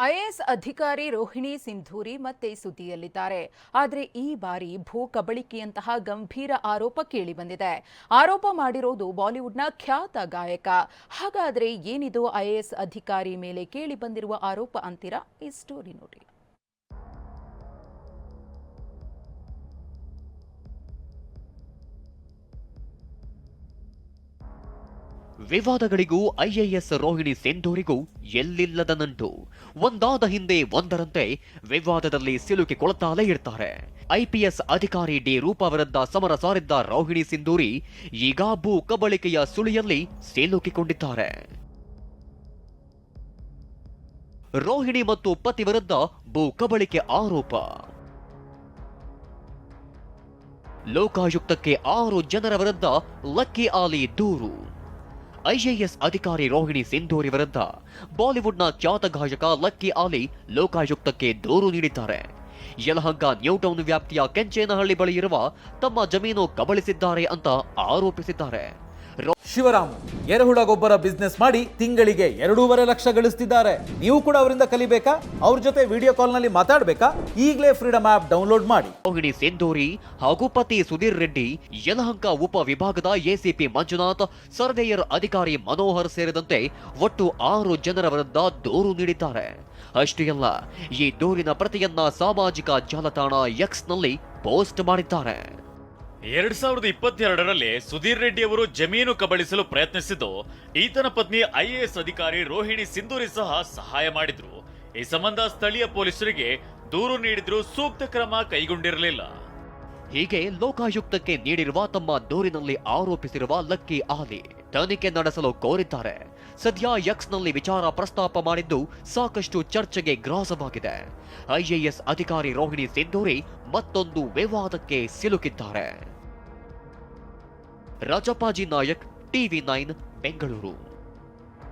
IAS ಅಧಿಕಾರಿ ರೋಹಿಣಿ ಸಿಂಧೂರಿ ಮತ್ತೆ ಸುದ್ದಿಯಲ್ಲಿದ್ದಾರೆ. ಆದರೆ ಈ ಬಾರಿ ಭೂ ಕಬಳಿಕೆಯಂತಹ ಗಂಭೀರ ಆರೋಪ ಕೇಳಿಬಂದಿದೆ ಆರೋಪ ಮಾಡಿರೋದು ಬಾಲಿವುಡ್ನ ಖ್ಯಾತ ಗಾಯಕ. ಹಾಗಾದ್ರೆ ಏನಿದು ಐಎಎಸ್ ಅಧಿಕಾರಿ ಮೇಲೆ ಕೇಳಿಬಂದಿರುವ ಆರೋಪ ಅಂತೀರಾ? ಈ ಸ್ಟೋರಿ ನೋಡಿ. ವಿವಾದಗಳಿಗೂ ಐಎಎಸ್ ರೋಹಿಣಿ ಸಿಂಧೂರಿಗೂ ಎಲ್ಲಿಲ್ಲದ ನಂಟು. ಒಂದಾದ ಹಿಂದೆ ಒಂದರಂತೆ ವಿವಾದದಲ್ಲಿ ಸಿಲುಕಿಕೊಳ್ತಾಲೇ ಇರ್ತಾರೆ ಐಪಿಎಸ್ ಅಧಿಕಾರಿ ಡಿ ರೂಪ ವಿರುದ್ಧ ಸಮರ ಸಾರಿದ್ದ ರೋಹಿಣಿ ಸಿಂಧೂರಿ ಈಗ ಭೂ ಕಬಳಿಕೆಯ ಸುಳಿಯಲ್ಲಿ ಸಿಲುಕಿಕೊಂಡಿದ್ದಾರೆ. ರೋಹಿಣಿ ಮತ್ತು ಪತಿ ವಿರುದ್ಧ ಭೂ ಕಬಳಿಕೆ ಆರೋಪ. ಲೋಕಾಯುಕ್ತಕ್ಕೆ ಆರು ಜನರ ವಿರುದ್ಧ ಲಕ್ಕಿ ಆಲಿ ದೂರು. ಐಎಎಸ್ ಅಧಿಕಾರಿ ರೋಹಿಣಿ ಸಿಂಧೂರಿ ವಿರುದ್ಧ ಬಾಲಿವುಡ್ನ ಖ್ಯಾತ ಗಾಯಕ ಲಕ್ಕಿ ಆಲಿ ಲೋಕಾಯುಕ್ತಕ್ಕೆ ದೂರು ನೀಡಿದ್ದಾರೆ. ಯಲಹಂಕ ನ್ಯೂಟೌನ್ ವ್ಯಾಪ್ತಿಯ ಕೆಂಚೇನಹಳ್ಳಿ ಬಳಿ ಇರುವ ತಮ್ಮ ಜಮೀನು ಕಬಳಿಸಿದ್ದಾರೆ ಅಂತ ಆರೋಪಿಸಿದ್ದಾರೆ. ಶಿವರಾಮ್ ಎರೆಹುಳ ಗೊಬ್ಬರ ಬಿಸ್ನೆಸ್ ಮಾಡಿ ತಿಂಗಳಿಗೆ ಎರಡೂವರೆ ಲಕ್ಷ ಗಳಿಸ್ತಿದ್ದಾರೆ. ನೀವು ಕೂಡ ಅವರಿಂದ ಕಲಿಬೇಕಾ? ಅವ್ರ ಜೊತೆ ವಿಡಿಯೋ ಕಾಲ್ನಲ್ಲಿ ಮಾತಾಡ್ಬೇಕಾ? ಈಗಲೇ ಫ್ರೀಡಮ್ ಆಪ್ ಡೌನ್ಲೋಡ್ ಮಾಡಿ. ಅಂಗಡಿ ಸಿಂಧೂರಿ ಹಾಗೂ ಪತಿ ಸುಧೀರ್ ರೆಡ್ಡಿ, ಯಲಹಂಕ ಉಪ ವಿಭಾಗದ ಎಸಿಪಿ ಮಂಜುನಾಥ್, ಸರ್ವೇಯರ್ ಅಧಿಕಾರಿ ಮನೋಹರ್ ಸೇರಿದಂತೆ ಒಟ್ಟು ಆರು ಜನರ ವಿರುದ್ಧ ದೂರು ನೀಡಿದ್ದಾರೆ. ಅಷ್ಟೇ ಅಲ್ಲ, ಈ ದೂರಿನ ಪ್ರತಿಯನ್ನ ಸಾಮಾಜಿಕ ಜಾಲತಾಣ ಎಕ್ಸ್ನಲ್ಲಿ ಪೋಸ್ಟ್ ಮಾಡಿದ್ದಾರೆ. ಎರಡ್ ಸಾವಿರದ ಇಪ್ಪತ್ತೆರಡರಲ್ಲಿ ಸುಧೀರ್ ರೆಡ್ಡಿ ಅವರು ಜಮೀನು ಕಬಳಿಸಲು ಪ್ರಯತ್ನಿಸಿದ್ದು, ಈತನ ಪತ್ನಿ ಐಎಎಸ್ ಅಧಿಕಾರಿ ರೋಹಿಣಿ ಸಿಂಧೂರಿ ಸಹ ಸಹಾಯ ಮಾಡಿದ್ರು. ಈ ಸಂಬಂಧ ಸ್ಥಳೀಯ ಪೊಲೀಸರಿಗೆ ದೂರು ನೀಡಿದ್ರು ಸೂಕ್ತ ಕ್ರಮ ಕೈಗೊಂಡಿರಲಿಲ್ಲ. ಹೀಗೆ ಲೋಕಾಯುಕ್ತಕ್ಕೆ ನೀಡಿರುವ ತಮ್ಮ ದೂರಿನಲ್ಲಿ ಆರೋಪಿಸಿರುವ ಲಕ್ಕಿ ಆಲಿ. ತನಿಖೆ ನಡೆಸಲು ಕೋರಿದ್ದಾರೆ. ಸದ್ಯ ಎಕ್ಸ್ನಲ್ಲಿ ವಿಚಾರ ಪ್ರಸ್ತಾಪ ಮಾಡಿದ್ದು ಸಾಕಷ್ಟು ಚರ್ಚೆಗೆ ಗ್ರಾಸವಾಗಿದೆ. ಐಎಎಸ್ ಅಧಿಕಾರಿ ರೋಹಿಣಿ ಸಿಂಧೂರಿ ಮತ್ತೊಂದು ವಿವಾದಕ್ಕೆ ಸಿಲುಕಿದ್ದಾರೆ. Rajappaji Nayak, TV nine, Bengaluru.